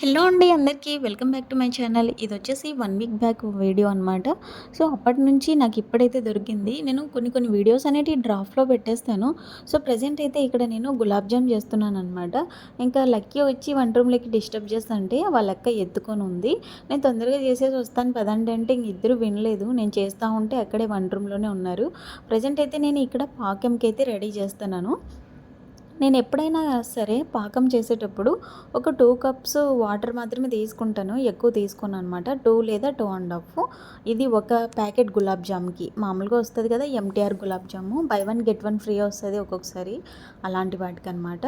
Hello అండి అందరికీ welcome back to my channel. ఇది వచ్చేసి వన్ వీక్ బ్యాక్ వీడియో అనమాట సో అప్పటి నుంచి నాకు ఇప్పుడైతే దొరికింది. నేను కొన్ని కొన్ని వీడియోస్ అనేవి డ్రాఫ్ట్లో పెట్టేస్తాను. సో ప్రజెంట్ అయితే ఇక్కడ నేను గులాబ్ జామ్ చేస్తున్నాను అనమాట ఇంకా లక్కీ వచ్చి వంట రూమ్లోకి డిస్టర్బ్ చేస్తుంటే వాళ్ళ అక్క ఎత్తుకొని ఉంది. నేను తొందరగా చేసేసి వస్తాను పదండి అంటే ఇంక ఇద్దరు వినలేదు. నేను చేస్తూ ఉంటే అక్కడే వంట రూమ్లోనే ఉన్నారు. ప్రజెంట్ అయితే నేను ఇక్కడ పాకంకి అయితే రెడీ చేస్తున్నాను. నేను ఎప్పుడైనా సరే పాకం చేసేటప్పుడు ఒక టూ కప్స్ వాటర్ మాత్రమే తీసుకుంటాను. ఎక్కువ తీసుకున్నాను అనమాట టూ లేదా టూ అండ్ హాఫ్ ఇది ఒక ప్యాకెట్ గులాబ్ జామ్కి. మామూలుగా వస్తుంది కదా MTR gulab jamun. Buy one get one free వస్తుంది ఒక్కొక్కసారి. అలాంటి వాటికి అనమాట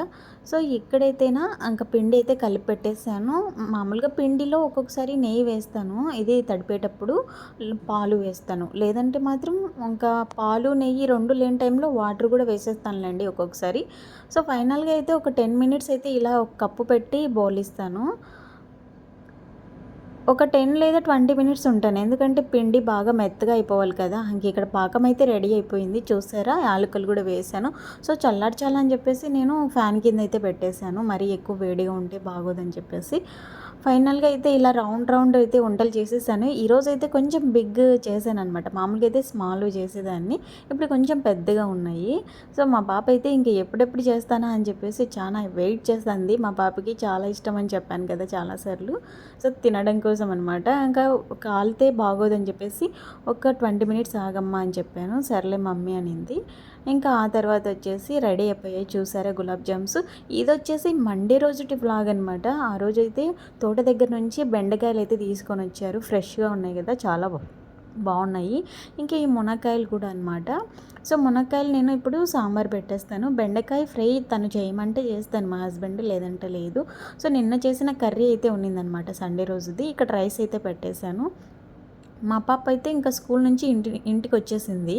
సో ఇక్కడైతేనా ఇంకా పిండి అయితే కలిపి పెట్టేశాను మామూలుగా పిండిలో ఒక్కొక్కసారి నెయ్యి వేస్తాను. ఇది తడిపేటప్పుడు పాలు వేస్తాను. లేదంటే మాత్రం ఇంకా పాలు నెయ్యి రెండు లేని టైంలో వాటర్ కూడా వేసేస్తానులేండి ఒక్కొక్కసారి. సో సో ఫైనల్గా అయితే ఒక టెన్ మినిట్స్ అయితే ఇలా ఒక కప్పు పెట్టి బౌల్ ఇస్తాను. ఒక టెన్ లేదా ట్వంటీ మినిట్స్ ఉంటాను. ఎందుకంటే పిండి బాగా మెత్తగా అయిపోవాలి కదా. ఇంక ఇక్కడ పాకం అయితే రెడీ అయిపోయింది. చూసారా? యాలకులు కూడా వేసాను. సో చల్లార్చాలని చెప్పేసి నేను ఫ్యాన్ కింద అయితే పెట్టేశాను. మరీ ఎక్కువ వేడిగా ఉంటే బాగోదని చెప్పేసి. ఫైనల్గా అయితే ఇలా రౌండ్ రౌండ్ అయితే వంటలు చేసేసాను. ఈరోజు అయితే కొంచెం బిగ్ చేశాను అనమాట మామూలుగా అయితే స్మాల్ చేసేదాన్ని. ఇప్పుడు కొంచెం పెద్దగా ఉన్నాయి. సో మా పాప అయితే ఇంక ఎప్పుడెప్పుడు చేస్తానా అని చెప్పేసి చాలా వెయిట్ చేస్తుంది. మా పాపకి చాలా ఇష్టం అని చెప్పాను కదా చాలాసార్లు సో తినడం కోసం అనమాట ఇంకా కాలితే బాగోదని చెప్పేసి ఒక ట్వంటీ మినిట్స్ ఆగమ్మా అని చెప్పాను. సర్లే మమ్మీ అనింది. ఇంకా ఆ తర్వాత వచ్చేసి రెడీ అయిపోయాయి. చూసారా గులాబ్ జామ్స్? ఇది వచ్చేసి మండే రోజుటి బ్లాగ్ అనమాట ఆ రోజైతే తోట తోట దగ్గర నుంచి బెండకాయలు అయితే తీసుకొని వచ్చారు. ఫ్రెష్గా ఉన్నాయి కదా చాలా బాగున్నాయి. ఇంకా ఈ మునక్కాయలు కూడా అనమాట సో మునక్కాయలు నేను ఇప్పుడు సాంబార్ పెట్టేస్తాను. బెండకాయ ఫ్రై తను చేయమంటే చేస్తాను మా హస్బెండ్ లేదంటే లేదు. సో నిన్న చేసిన కర్రీ అయితే ఉన్నిందనమాట సండే రోజుది. ఇక్కడ రైస్ అయితే పెట్టేశాను. మా పాప అయితే ఇంకా స్కూల్ నుంచి ఇంటి ఇంటికి వచ్చేసింది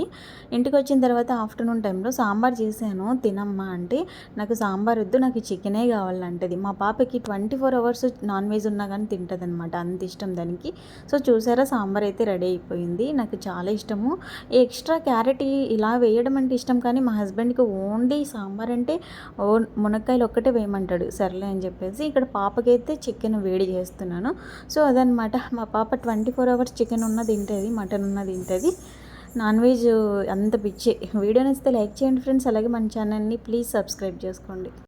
ఇంటికి వచ్చిన తర్వాత ఆఫ్టర్నూన్ టైంలో సాంబార్ చేశాను. తినమ్మా అంటే నాకు సాంబార్ వద్దు నాకు చికెనే కావాలంటది. మా పాపకి twenty four hours non veg ఉన్నా కానీ తింటుంది అనమాట అంత ఇష్టం దానికి. సో చూసారా సాంబార్ అయితే రెడీ అయిపోయింది. నాకు చాలా ఇష్టము. ఎక్స్ట్రా క్యారెట్ ఇలా వేయడం అంటే ఇష్టం కానీ మా హస్బెండ్కి ఓన్లీ సాంబార్ అంటే ఓ మునక్కాయలు ఒక్కటే వేయమంటాడు. సర్లే అని చెప్పేసి ఇక్కడ పాపకైతే చికెన్ వేడి చేస్తున్నాను. సో అదనమాట మా పాప ట్వంటీ ఫోర్ అవర్స్ చికెన్ ఉన్నది తింటుంది మటన్ ఉన్న తింటుంది. నాన్ వెజ్ అంత పిచ్చే. వీడియో నచ్చితే లైక్ చేయండి ఫ్రెండ్స్. అలాగే మన ఛానల్ని ప్లీజ్ సబ్స్క్రైబ్ చేసుకోండి.